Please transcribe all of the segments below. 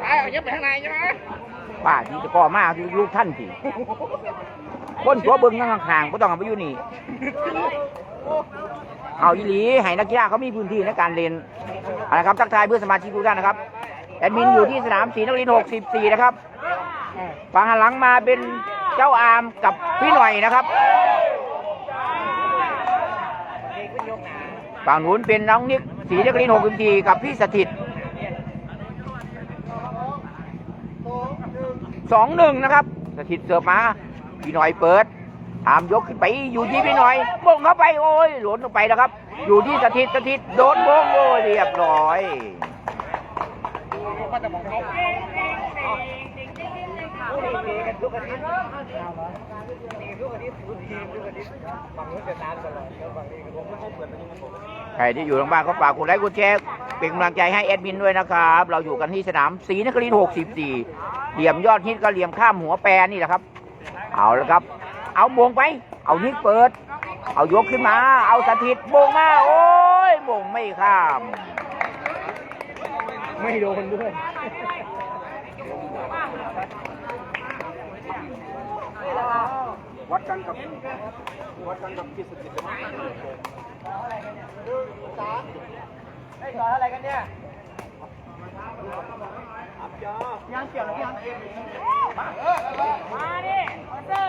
ไปเอาเย็บไปข้างในใช่ไหมป้าที่จะก่อมาคือลูกท่านสิคนตัวเบิ้งข้างข้างก็ต้องเอาไปอยู่นี่ เอาอีหลีให้นักกีฬาเขามีพื้นที่ในการเล่นเอาละครับทักทายเพื่อนสมาชิกทุกท่านนะครับ แอดมินอยู่ที่สนามศรีนครินทร์64 นะครับฝั่งหันหลังมาเป็นเจ้าอามกับพี่หน่อยนะครับฝั่งนู้นเป็นน้องนิกศรีนครินทร์64 กับพี่สถิต สองหนึ่งนะครับสถิตเสือมาพี่หน่อยเปิดตามยกขึ้นไปอยู่ที่พี่หน่อยบงเข้าไปโอ้ยหล่นลงไปแล้วครับ อยู่ที่สถิตสถิตโดนบงโอ้ยเรียบร้อย ก็จะบอกเขาฝั่งนู้นจะนานตลอดแล้วฝั่งนี้ผมไม่ให้เปิดตรงนี้ผมใครที่อยู่ทางบ้านก็ฝากกดไลค์กดแชร์เป็นกำลังใจให้แอดมินด้วยนะครับ เราอยู่กันที่สนามศรีนครินทร์64 เหลี่ยมยอดฮิตก็เหลี่ยมข้ามหัวแปรนี่แหละครับ เอาละครับ เอาบงไป เอานิกเปิด เอายกขึ้นมา เอาสถิตบงมาโอ้ยบงไม่ข้าม ไม่โดนด้วย วัดกันกับวัดกันกับที่สุดจิตได้ต่อเท่าไรกันเนี่ยยังเกี่ยวนะยังมาดิมาเจอ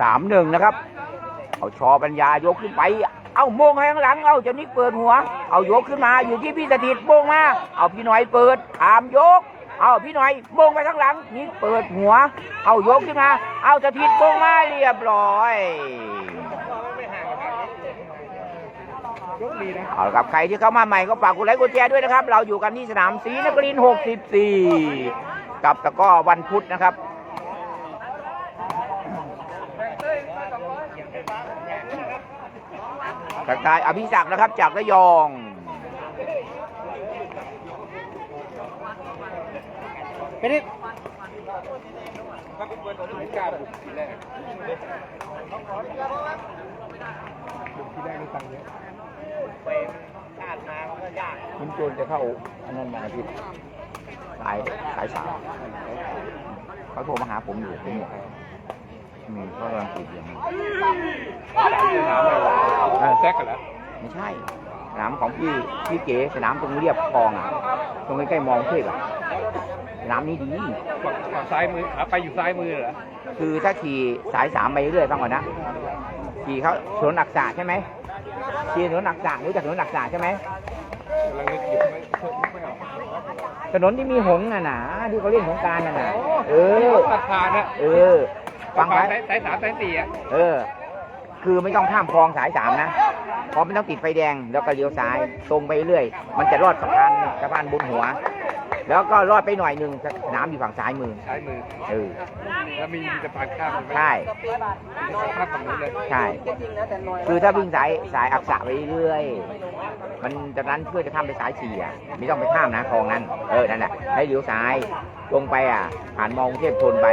สามหนึ่งนะครับ เอาชอปัญญายกขึ้นไป เอาโมงให้ข้างหลัง เอาเจะนิกเปิดหัว เอายกขึ้นมาอยู่ที่พี่สถิตโมงมา เอาพี่หน่อยเปิดตามยก เอาพี่หน่อยโมงไปข้างหลังนิกเปิดหัว เอายกขึ้นมา เอาสถิตโมงมาเรียบร้อยเอาละครับใครที่เข้ามาใหม่ก็ฝากกดไลค์กดแชร์ด้วยนะครับ เราอยู่กันที่สนามศรีนครินทร์64 กับตะก้อวันพุธนะครับ ทักทายอภิศักดิ์นะครับจากระยองไปดิไม่กล้าบุกทีแรกบุกทีแรกนี่ตังค์เยอะไปชาติมาเขาก็ยากคุณโจนจะเข้าอันนั้นมาอาทิตย์สายสายสามเขาโทรมาหาผมอยู่ผมบอก มีเขากำลังติดอย่างนี้แซกกันแล้วไม่ใช่สนามของพี่พี่เก๋สนามตรงเรียบคลองอะตรงใกล้ๆมองเทพอะสนามนี้ดีฝั่งซ้ายมือไปอยู่ซ้ายมือเหรอคือถ้าขี่สายสามไปเรื่อยๆฟังก่อนนะขี่เขาถนนอักษะใช่ไหมขี่ถนนอักษะรู้จักถนนอักษะใช่ไหมกำลังนึกอยู่ไม่ไม่ออกถนนที่มีหงส์น่ะนะที่เขาเล่นสงกรารน่ะนะเออตัดผ่านนะเออ ฟังไว้สายสามสายสี่อะเออ คือไม่ต้องข้ามคลองสายสามนะเพราะไม่ต้องติดไฟแดงแล้วก็เลี้ยวซ้าย ตรงไปเรื่อย มันจะรอดสะพานสะพานบนหัว แล้วก็รอดไปหน่อยหนึ่งสนามอยู่ฝั่งซ้ายมือซ้ายมือเออแล้วมีสะพานข้ามไหมใช่ข้ามฝั่งนู้นเลยใช่คือถ้าวิ่งสายสายอักษะไปเรื่อยมันจากนั้นเพื่อจะข้ามไปสายสี่อะไม่ต้องไปข้ามนะคลองนั้นเออนั่นแหละให้เลี้ยวซ้ายตรงไปอะ ผ่านมองเทพทนไป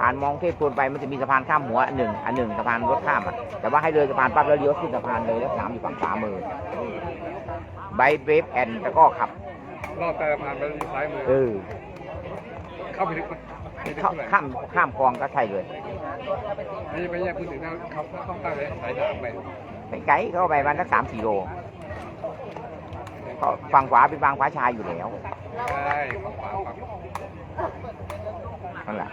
ผ่านมองเทพทนไปมันจะมีสะพานข้ามหัวอันหนึ่งอันหนึ่งสะพานรถข้ามอะแต่ว่าให้เลยสะพานปั๊บแล้วเลี้ยวขึ้นสะพานเลยแล้วสนามอยู่ฝั่งขวามือไบเบฟแอนตะก็ขับ รอบแต่สะพานไปอยู่ซ้ายมือ เออ เข้าไปลึกไหมไม่ลึกเข้าเท่าไหร่ข้ามข้ามคลองก็ใช่เลย ไม่ไม่ใช่พูดถึงนะเขาเขาตั้งเลยสายสามไปไปไกลเข้าไปวันสักสามสี่โลเพราะฝั่งขวาเป็นฝั่งขวาชายอยู่แล้วใช่ฝั่งขวาฝั่งนั่นแหละ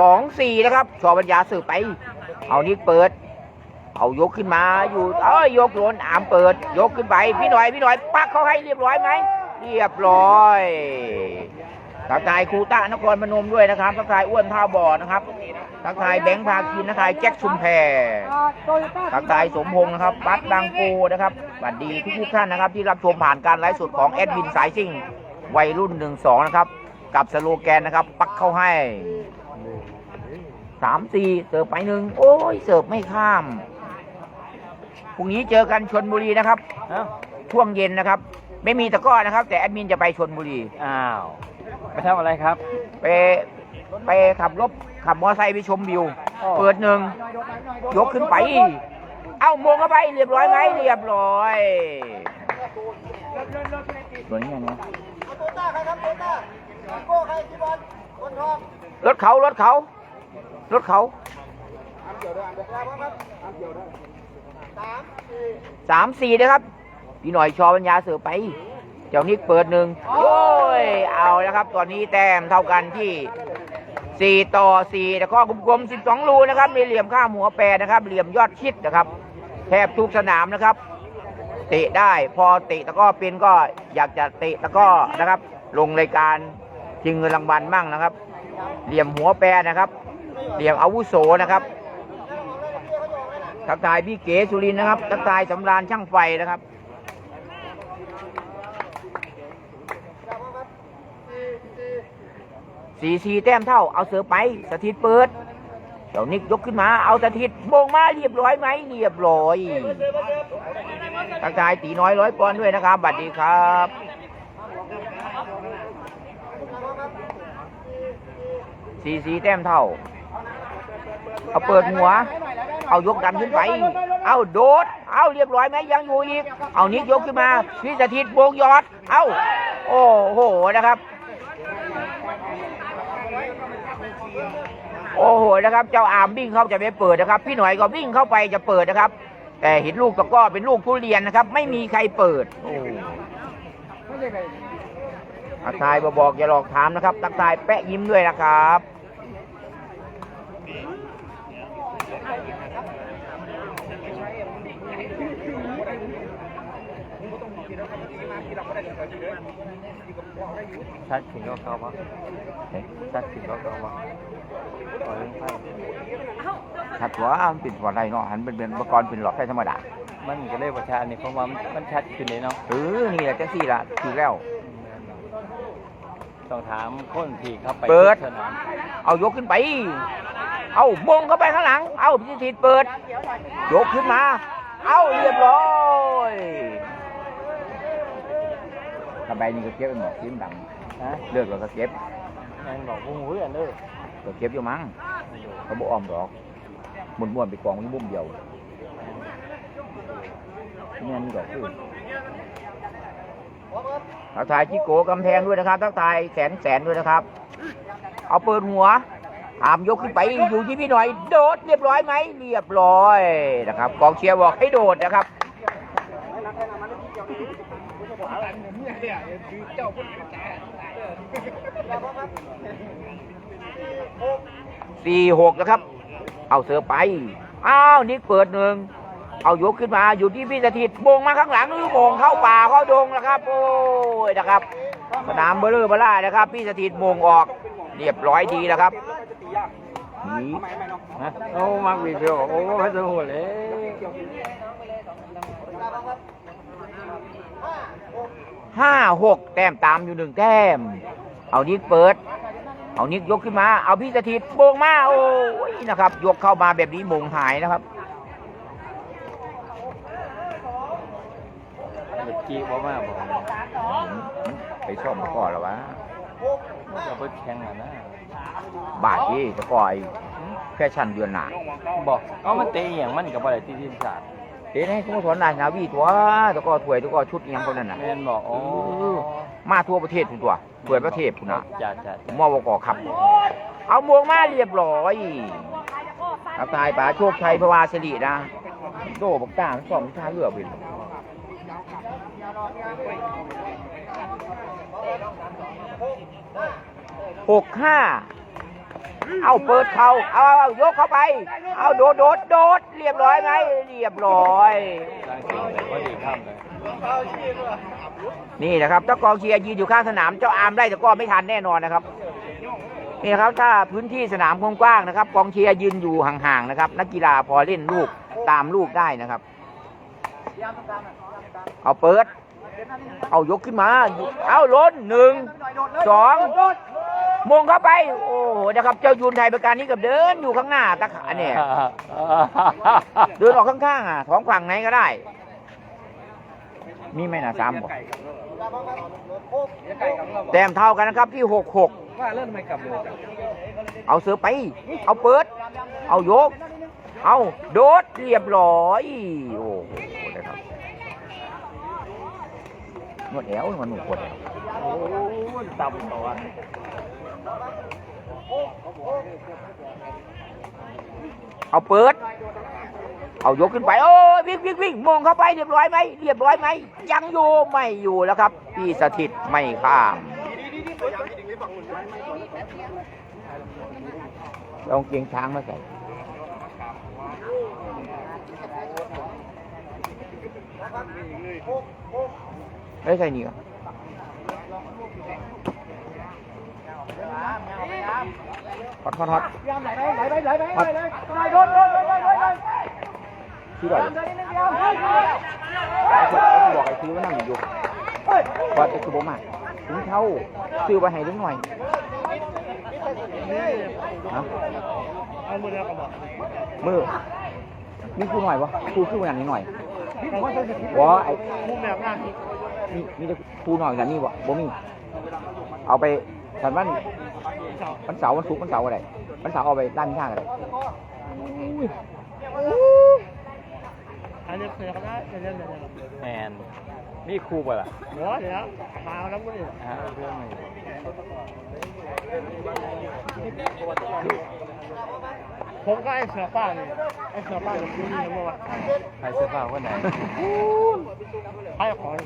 สองสี่นะครับชอปัญญาสืบไป เอานิกเปิด เอายกขึ้นมาอยู่ เอ้ยยกโหลนอามเปิด ยกขึ้นไป พี่หน่อยพี่หน่อยปักเขาให้เรียบร้อยไหม เรียบร้อยทักทายครูต้านครพนมด้วยนะครับทักทายอ้วนท่าบ่อนะครับทักทายแบงค์พาคินทักทายแจ็คชุมแพทักทายสมพงษ์นะครับบัตรดังโกนะครับสวัสดีทุกๆท่านนะครับ ที่รับชมผ่านการไลฟ์สดของแอดมินสายซิ่งวัยรุ่นหนึ่งสองนะครับกับสโลแกนนะครับ ปักเข้าให้สามสี่เสิร์ฟไปหนึ่งโอ้ยเสิร์ฟไม่ข้ามพรุ่งนี้เจอกันชนบุรีนะครับช่วงเย็นนะครับ ไม่มีตะกร้อนะครับ แต่แอดมินจะไปชนบุรี อ้าวไปทำอะไรครับ ไปไปขับรถขับมอเตอร์ไซค์ไปชมวิว อ๋อ เปิดหนึ่งยกขึ้นไป เอ้าโมงเข้าไปเรียบร้อยไหมเรียบร้อยตัวนี้นะรถเขารถเขา รถเขาสามสี่นะครับ พี่หน่อยชอปัญญาเสือไป เจ้านิกเปิดหนึ่งโอ้ยเอาแล้วครับ ตอนนี้แต้มเท่ากันที่ 4 ต่อ4แต่ข้อกลมๆ12 รูนะครับมีเหลี่ยมข้ามหัวแปรนะครับ เหลี่ยมยอดชิดนะครับแทบทุกสนามนะครับเตะได้พอเตะตะกร้อเป็นก็อยากจะเตะตะกร้อนะครับ ลงรายการชิงเงินรางวัลมั่งนะครับ เหลี่ยมหัวแปรนะครับ เหลี่ยมอาวุโสนะครับทักทายพี่เก๋สุรินนะครับทักทายสำราญช่างไฟนะครับ สี่สี่แต้มเท่าเอาเสือไปสถิตเปิดเดี๋ยวนิกยกขึ้นมา เอาสถิตโบงมาเรียบร้อยไหมเรียบร้อยทักทายตีน้อยร้อยปอนด์ด้วยนะครับบัดดีครับสี่สี่แต้มเท่า เอาเปิดหัว เอายกดันขึ้นไป เอาโดด เอาเรียบร้อยไหมยังอยู่อีก เอานิกยกขึ้นมาพี่สถิตโบงยอด เอาโอ้โหนะครับ โอ้โหนะครับ เจ้าอามวิ่งเข้าจะไปเปิดนะครับ พี่หน่อยก็วิ่งเข้าไปจะเปิดนะครับ แต่เห็นลูกตะก้อเป็นลูกทุเรียนนะครับ ไม่มีใครเปิดโอ้ทักทายบอกอย่าหลอกถามนะครับ ตักทายแปะยิ้มด้วยนะครับ ชัดถึงก็เขาปะชัดถึงก็เขาปะปล่อยลงไปชัดว่ามันเป็นอะไรเนาะหันเป็นเป็นอุปกรณ์เป็นหลอดไฟธรรมดา มันก็เลยประชานี่เพราะว่ามันชัดขึ้นเลยเนาะเออนี่แหละจังสี่ละถูกแล้วต้องถามคนที่เข้าไปเปิด เอายกขึ้นไป เอามงเข้าไปข้างหลัง เอาพิธีเปิด ยกขึ้นมา เอาเรียบร้อย ทำไมนี่ก็เก็บเป็นหมอกเสียงดังนะเลิกแล้วก็เก็บแม่งบอกพวกหูเรื่องเด้อก็เก็บอยู่มั้งเขาบอกอ้อมดอกมุนม้วนๆไปกองไว้มุมเดียวเนี่ยนี่ดอกคือทักทายจิโกกำแพงด้วยนะครับทักทายแสนแสนด้วยนะครับ เอาเปิดหัวอามยกขึ้นไปอยู่ที่พี่หน่อย โดดเรียบร้อยไหมเรียบร้อยนะครับ กองเชียร์บอกให้โดดนะครับ สี่หกนะครับ เอาเสือไป อ้าวนิกเปิดหนึ่ง เอายกขึ้นมาอยู่ที่พี่สถิตบงมาข้างหลังหรือโบงเข้าป่าเข้าดงนะครับ โอ้ยนะครับ สนามเบลเลอร์บล่านะครับ พี่สถิตมงออกเรียบร้อยดีแล้วครับนี่นะโอ้มักวีเดียโอ้พระเจ้าหัวเลย ห้าหกแต้มตามอยู่หนึ่งแต้ม เอานิกเปิด เอานิกยกขึ้นมา เอาพี่สถิตโบงมาโอ้ยนะครับ ยกเข้ามาแบบนี้โมงหายนะครับเมื่อกี้บอกว่าบอกไปซ่อมมาก่อนแล้ววะจะไปแข่งอะนะบาทที่จะก่อยแค่ชั้นเดือนหนาบอกเอามันเตะอหย่างมันกับอะไรที่ทีมชาติ เต้นให้สโมสรนายนาวีตัวตะกอถวยตะกอชุดอิหยังคนนั้นน่ะแม่นบอกโอ้มาทั่วประเทศคุณตัวถวยประเทศคุณนะจ้าจ้าผมมอวกครับ เอามวงมาเรียบร้อยทักทายป๋าโชคชัยพระวาสิรินะโดบอกตามันสอมท่าเรือไปหกห้า เอาเปิดเขาเอาเอายกเข้าไป เอาโดดโดดโดดเรียบร้อยไหมเรียบร้อย นี่นะครับเจ้ากองเชียร์ยืนอยู่ข้างสนามเจ้าอามได้แต่ก็ไม่ทันแน่นอนนะครับนี่นะครับถ้าพื้นที่สนามกว้างๆนะครับ กองเชียร์ยืนอยู่ห่างๆนะครับ นักกีฬาพอเล่นลูกตามลูกได้นะครับ เอาเปิด เอายกขึ้นมา เอาล้นหนึ่งสอง มงเข้าไป โอ้โหนะครับ เจ้ายูนไทยประการนี้กับเดินอยู่ข้างหน้าตะขาเนี่ยเดินออกข้างๆอะท้องฝั่งไหนก็ได้ มีไหมนะซ้ำบ่แต้มเท่ากันนะครับที่หกหกว่าเริ่มไม่กลับเลยจ้ะเอาเสือไป เอาเปิด เอายก เอาโดดเรียบร้อย โอ้โหนะครับนวดแอวมันหนุกคนแอวโอ้ยต่ำต่อวัน เอาเปิด เอายกขึ้นไป โอ้ยวิ่งวิ่งวิ่งมองเข้าไปเรียบร้อยไหมเรียบร้อยไหมยังอยู่ไม่อยู่แล้วครับ พี่สถิตไม่ข้ามลองเกียงช้างมาใส่ไม่ใส่นี่เหรอ ฮอตฮอตฮอตฮอตที่ไหนบอกไอ้ซื้อว่านั่งอยู่ว่าจะคือบ่มากถึงเท่าซื้อไปให้ลุงหน่อยฮอามือเดียวกันบอกมือมีครูหน่อยวะครูคือวันนี้หน่อยวะไอ้มุมแบบงานมีมีแต่ครูหน่อยกันนี่วะบ่มีเอาไปสันวัน วันเสาร์วันศุกร์วันเสาร์อะไรวันเสาร์เอาไปด้านข้างอะไรอันนี้เคยกันได้เดี๋ยวเดี๋ยวเดี๋ยวแอนนี่ครูป่ะล่ะเดี๋ยวเดี๋ยวมาเอาน้ำมือฮะเรื่องไหนผมก็ไอ้เสือป้านี่ไอ้เสือป้ากับคุณนี่มั้งวะใครเสื้อผ้าคนไหนไอ้ขอเ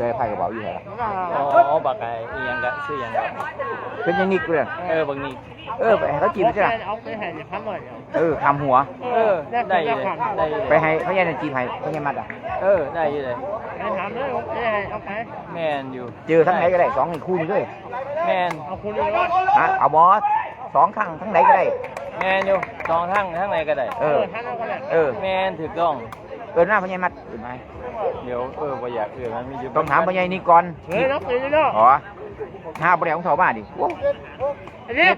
จอไพ่กระเป๋าอยู่ไหนล่ะอ๋อบักไก่อีหยังกะซื้อหยังกะเป็นอยังนิกเลยเออบางนี่เออไปให้เขาจีบใช่ไหมเอาไปแห่เนี่ยพันหน่อยเออคำหัว เออได้เลยได้เลยไปให้เขาแย่งจีบให้เขาแย่งมัดอะเออได้อยู่เลยไอ้ถามเลยไอ้เอาไปแมนอยู่เจอทั้งไหนก็ได้สองให้คู่นี้เลยแมนเอาคุณเลยว่าฮะเอาบอสสองข้างทั้งไหนก็ได้แมนอยู่สองทั้งทั้งไหนก็ได้เอเอออท่านเอาไปเลยเออ แมนถูกต้อง เออหน้าพญายมัดเห็นไหมเดี๋ยวเออบ่อยากเอื่นมันมีอยู่ต้องถามพญายนี่ก่อนเฮ้ยน้องตีนี่เนาะอ๋อห้าประเดี๋ยวของเถาบ้านดิโอ้ไอ้นี่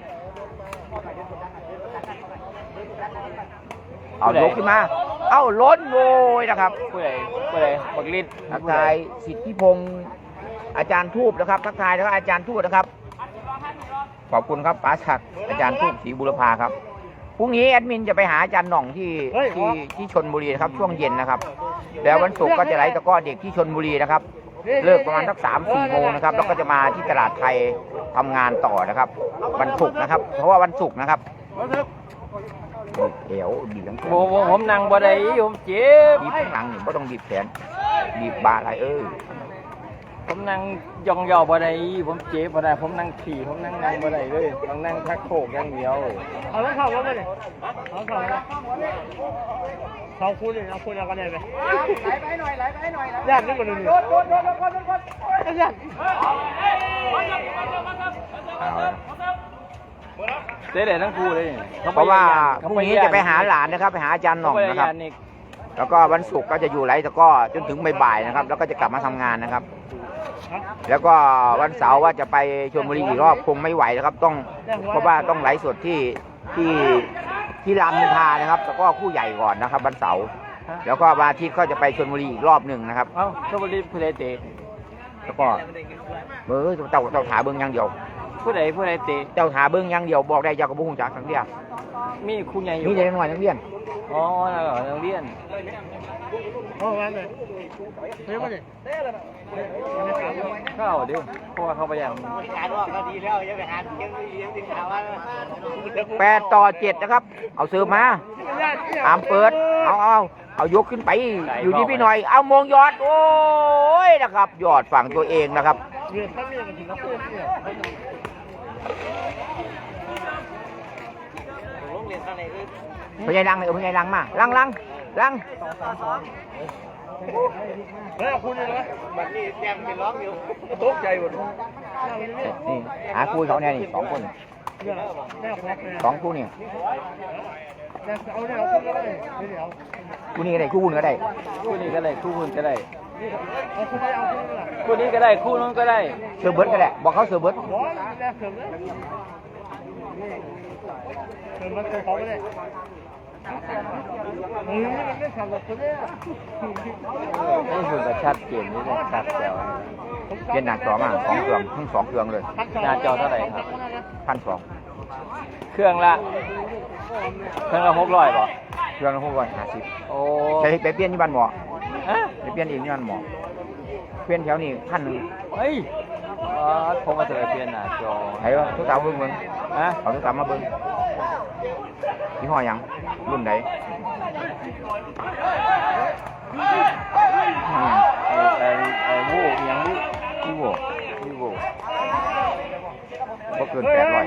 เอายกขึ้นมา เอ้าล้นโวยนะครับผู้ใดผู้ใดบักลิดทักทายสิทธิพงศ์อาจารย์ทูบนะครับทักทายนะครับอาจารย์ทูบนะครับ ขอบคุณครับป้าศักดิ์อาจารย์ทูบศรีบุรพาครับ พรุ่งนี้แอดมินจะไปหาอาจารย์หน่องที่ที่ที่ชนบุรีนะครับช่วงเย็นนะครับ แล้ววันศุกร์ก็จะไลฟ์ตะกร้อเด็กที่ชนบุรีนะครับ เลิกประมาณสักสามสี่โมงนะครับแล้วก็จะมาที่ตลาดไทยทำงานต่อนะครับ วันศุกร์นะครับ เพราะว่าวันศุกร์นะครับเดี๋ยวบีบหลังแขนโบโบผมนั่งบ่ได้ผมเจ็บบีบข้างหลังนี่ไม่ต้องบีบแขนบีบบาอะไรเออ ผมนั่งยองยอบ่ได้ผมเจ็บบ่ได้ ผมนั่งขี่ผมนั่งนั่งบ่ได้เลยต้องนั่งทักโขกอย่างเดียวเอาแล้วเขาว่าไปเลยเอาเขาเลยเขาคุณเลยเอาคุณเอากันเลยไปไหลไปหน่อยไหลไปหน่อยยากนิดกว่านึงโดนโดนโดนโดนโดนโดนยากเจ๊เลยทั้งคู่เลยเพราะว่าพรุ่งนี้จะไปหาหลานนะครับ ไปหาอาจารย์หน่องนะครับแล้วก็วันศุกร์ก็จะอยู่ไลฟ์ตะกร้อจนถึงบ่ายๆนะครับ แล้วก็จะกลับมาทำงานนะครับ แล้วก็วันเสาร์ว่าจะไปชลบุรีอีกรอบคงไม่ไหวนะครับ ต้องเพราะว่าต้องไลฟ์สดที่ที่ที่รามอินทรานะครับแล้วก็คู่ใหญ่ก่อนนะครับ วันเสาร์แล้วก็วันอาทิตย์ก็จะไปชลบุรีอีกรอบหนึ่งนะครับเอ้าชลบุรีผู้ใดเตะแล้วก็เออเจ้าเจ้าถาเบิ้งอย่างเดียวผู้ใดผู้ใดเตะเจ้าถาเบิ้งอย่างเดียวบอกได้เจ้ากับบุ้งจากทั้งเดียวมีครูใหญ่อยู่มีเด็กน้อยนักเรียนอ๋อนั่นเหรอโรงเรียน โอ้ยเลยเฮ้ยมาดิเข้าดิเพราะว่าเขาไปอย่างการว่าก็ดีแล้วยังไปหาเลี้ยงเลี้ยงติดขาว่าแปดต่อเจ็ดนะครับ เอาเสือมาอามเปิด เอาเอาเอายกขึ้นไป อยู่ที่พี่หน่อย เอามงยอด โอ้ยนะครับ ยอดฝั่งตัวเองนะครับเรียนตั้งเรียนกันถึงแล้วเพื่อนเนี่ยโรงเรียนตั้งไหนคือพญายลังเลยเออพญายลังมาลังลัง ลังเฮ้ยคุณเลยนะบัดนี้แจมเป็นร้องอยู่ตกใจหมดนี่หาคุยเขาแน่นี่สองคนสองคู่นี่คู่นี้ก็ได้คู่นู้นก็ได้คู่นี้ก็ได้คู่นู้นก็ได้คู่นี้ก็ได้คู่นู้นก็ได้เสือเบิร์ดก็ได้บอกเขาเสือเบิร์ดบอสแรกเสริมเลยเสริมมันตัวเขาไม่ได้ อืมไม่ทำแบบนี้นี่คือก็ชัดเจนนี่เลยชัดแจ๋วเปลี่ยนหน้าจอมาสองเครื่องทั้งสองเครื่องเลยหน้าจอเท่าไหร่ครับพันสองเครื่องละเครื่องละหกร้อยป่ะเครื่องละหกร้อยห้าสิบโอ้ใช้ไปเปลี่ยนที่บ้านหมอฮะไปเปลี่ยนเองที่บ้านหมอเปลี่ยนแถวนี้พันหนึ่งเฮ้ยอ๋อผมมาเจอเปลี่ยนหน้าจอไอ้วะทุกสาวเบิ่งเบิ่งฮะเอาทุกสาวมาเบิ่ง ยี่ห้อหยังรุ่นไหนอืมไอ้ไอ้วูยังวิโววิโวบ่เกินแปดร้อย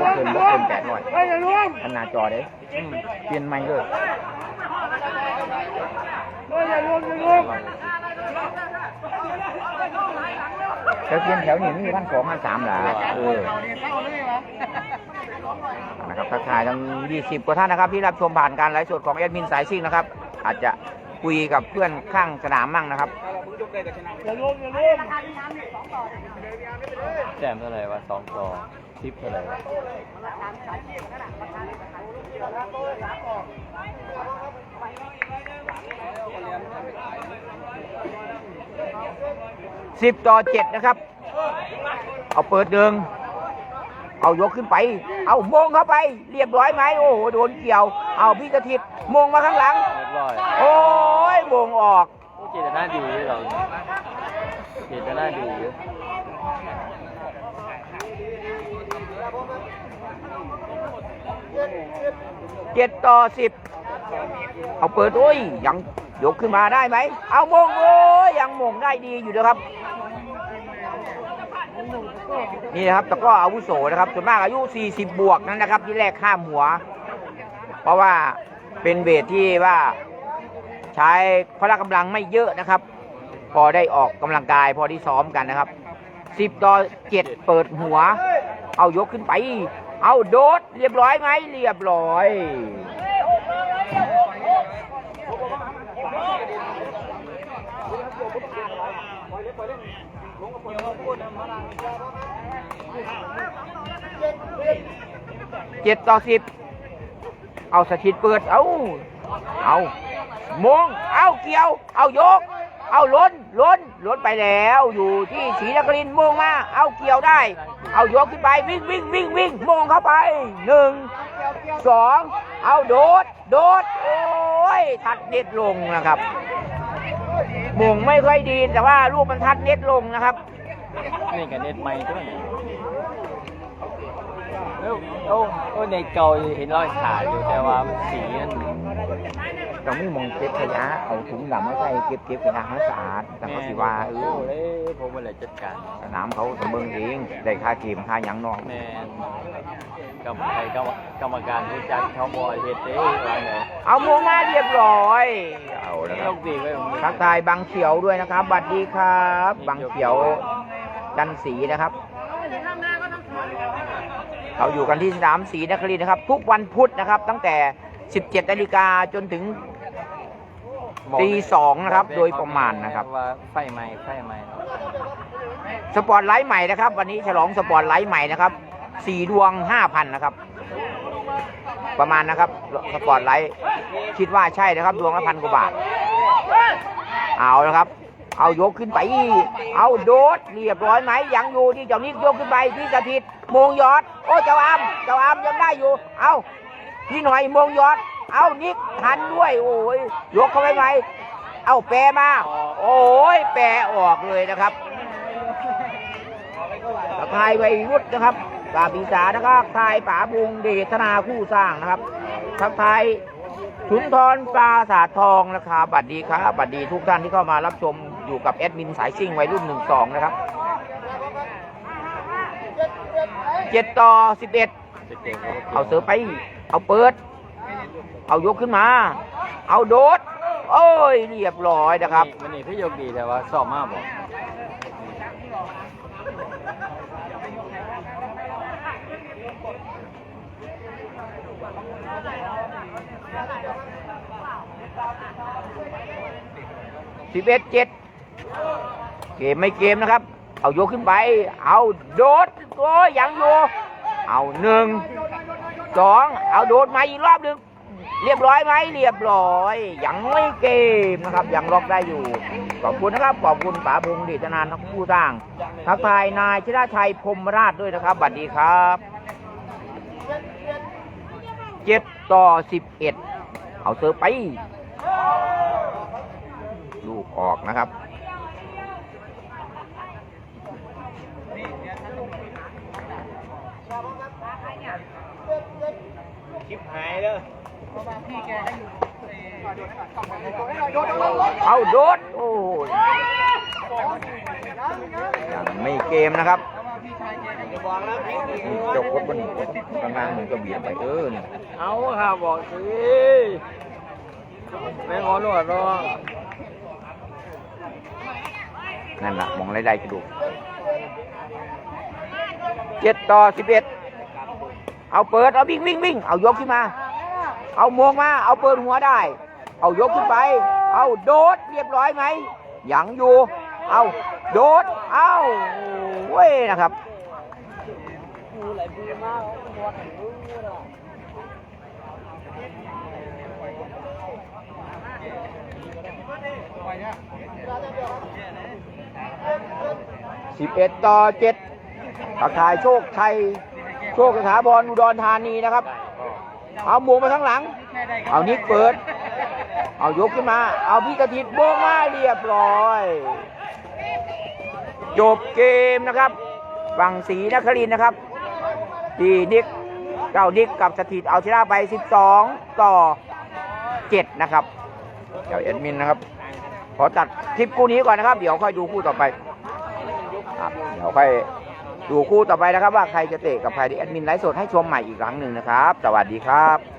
บ่เกินบ่เกินแปดร้อยเฮ้ยอย่ารวมอันหน้าจอเด้อืมเปลี่ยนใหม่เลยเฮ้ยอย่ารวมอย่ารวมแล้วเปลี่ยนแถวนี้มีพันสองพันสามหล่ะเออ นะครับทักทายทั้ง 20 กว่าท่านนะครับ ที่รับชมผ่านการไลฟ์สดของแอดมินสายซิ่งนะครับ อาจจะคุยกับเพื่อนข้างสนามมั่งนะครับอย่ารวมอย่ารวมแต้มเท่าไหร่วะสองต่อสิบเท่าไหร่วะ10ต่อ7นะครับ เอาเปิดหนึ่ง เอายกขึ้นไป เอามงเข้าไป เรียบร้อยไหมโอ้โหโดนเกี่ยว เอาพี่กระทิดมงมาข้างหลัง เรียบร้อยโอ้ยมงออกเจตนาดีอยู่เราเจตนาดีอยู่7ต่อ10เอาเปิดโอ้ยยังยกขึ้นมาได้ไหม เอามงโอ้ยยังมงได้ดีอยู่นะครับ นี่นะครับแต่ก็อาวุโสนะครับส่วนมากอายุ 40 บวกนั้นนะครับ ที่แรกข้ามหัว เพราะว่าเป็นเวทที่ว่าใช้พละกำลังไม่เยอะนะครับ พอได้ออกกำลังกายพอที่ซ้อมกันนะครับ 10ต่อ7เปิดหัว เอายกขึ้นไป เอาโดดเรียบร้อยไหมเรียบร้อย เจ็ดต่อสิบเอาสถิตเปิด เอาเอามงเอาเกี่ยว เอายก เอาล้นล้นล้นไปแล้ว อยู่ที่ศรีนครินทร์มงมา เอาเกี่ยวได้ เอายกขึ้นไปวิ่งวิ่งวิ่งวิ่งมงเข้าไปหนึ่งสองเอาโดด โดด โอ้ยทัดเน็ตลงนะครับมงไม่ค่อยดีแต่ว่าลูกมันทัดเน็ตลงนะครับ นี่กับเน็ตใหม่ด้วยเอ้าโอ้โอ้ในเก่าเห็นรอยขาดอยู่แต่ว่าสีนั่นต้องมีหมองเก็บขยะเอาถุงดำมาใส่เก็บเก็บขยะให้สะอาดแต่เขาสิว่าเอโอ้อเลยผมมาเลยจัดการสนามเขาสมเบิงเองได้ค่าเกมค่าหยังเนอกแมนกรรมใครกรรมกรรมการรู้จักเขาบอยเฮ็ดเด้ว่าไงเอามงมาเรียบร้อยเอาแล้วคโชรับคดีไว้ผมทักทายบางเขียวด้วยนะครับบัดดีครับบางเขียว ดันสีนะครับ เราอยู่กันที่สนามสีนครินทร์นะครับ ทุกวันพุธนะครับ ตั้งแต่ 17นาฬิกาจนถึงตีสองนะครับ โดยประมาณนะครับว่าไฟไหม้ไฟไหม้สปอร์ตไลท์ใหม่นะครับ วันนี้ฉลองสปอร์ตไลท์ใหม่นะครับสี่ดวงห้าพันนะครับ ประมาณนะครับสปอร์ตไลท์คิดว่าใช่นะครับ ดวงละพันกว่าบาท เอาละครับ เอายกขึ้นไป เอาโดดเรียบร้อยไหมยังอยู่ที่เจ้านิกยกขึ้นไปที่สถิตมงยอด โอ้เจ้าอามเจ้าอามยังได้อยู่ เอาพี่หน่อยมงยอด เอานิกทันด้วย โอ้ยยกเข้าไปไหมเอาแปรมา โอ้ยแปรออกเลยนะครับทักทายวัยรุ่นนะครับกาปีศาจนะครับทักทายป๋าบุงเดชนาคู่สร้างนะครับทักทายสุนทรปราสาททองนะครับบัดดีครับบัดดีทุกท่านที่เข้ามารับชม อยู่กับแอดมินสายซิ่งวัยรุ่นหนึ่งสองนะครับเจ็ดต่อสิบเอ็ดเจ๋งๆเอาเสือไป เอาเปิด เอายกขึ้นมา เอาโดด โอ้ยเรียบร้อยนะครับมันนี่พี่โยกดีแต่ว่าสอบมากบอกสิบเอ็ดเจ็ด เกมไม่เกมนะครับ เอาโยกขึ้นไป เอาโดดโอ้ยยังอยู่เอาหนึ่งสองเอาโดดมาอีกรอบหนึ่งเรียบร้อยไหมเรียบร้อย ยังไม่เกมนะครับ ยังล็อกได้อยู่ ขอบคุณนะครับ ขอบคุณป๋าพงศ์ดิตนานทั้งผู้สร้าง ทักทายนายชนาชัยพรมราชด้วยนะครับบัดดีครับเจ็ดต่อสิบเอ็ดเอาเซอร์ไป ลูกออกนะครับ คลิปหายเด้อเอาโดดโอ้ยยังไม่เกมนะครับบอกแล้วพี่นี่เจกกดบนกลางล่างมันก็เบียดไปเออนี่เอาค่ะบอกสิไม่ขอหนวดหรอกนั่นแหละมองไรได้กระดูกเจ็ดต่อสิบเอ็ด เอาเปิด เอาวิ่งวิ่งวิ่ง เอายกขึ้นมา เอาโมงมา เอาเปิดหัวได้ เอายกขึ้นไป เอาโดดเรียบร้อยไหมยังอยู่ เอาโดด เอาเว้ยนะครับสิบเอ็ดต่อเจ็ดตักทายโชคชัย โชคสถาบอลอุดรธานีนะครับ เอาหมูมาทั้งหลัง เอานิกเปิด เอายกขึ้นมา เอาพี่กระติดโบงมาเรียบร้อย จบเกมนะครับ ฝั่งศรีนครินทร์นะครับที่นิกเจ้านิกกับสถิตเอาชนะไป 12 ต่อ 7 นะครับ เจ้าเอ็ดมินนะครับ ขอตัดคลิปคู่นี้ก่อนนะครับ เดี๋ยวค่อยดูคู่ต่อไป เดี๋ยวค่อย ดูคู่ต่อไปนะครับว่าใครจะเตะกับใครที่แอดมินไลฟ์สดให้ชมใหม่อีกครั้งหนึ่งนะครับ สวัสดีครับ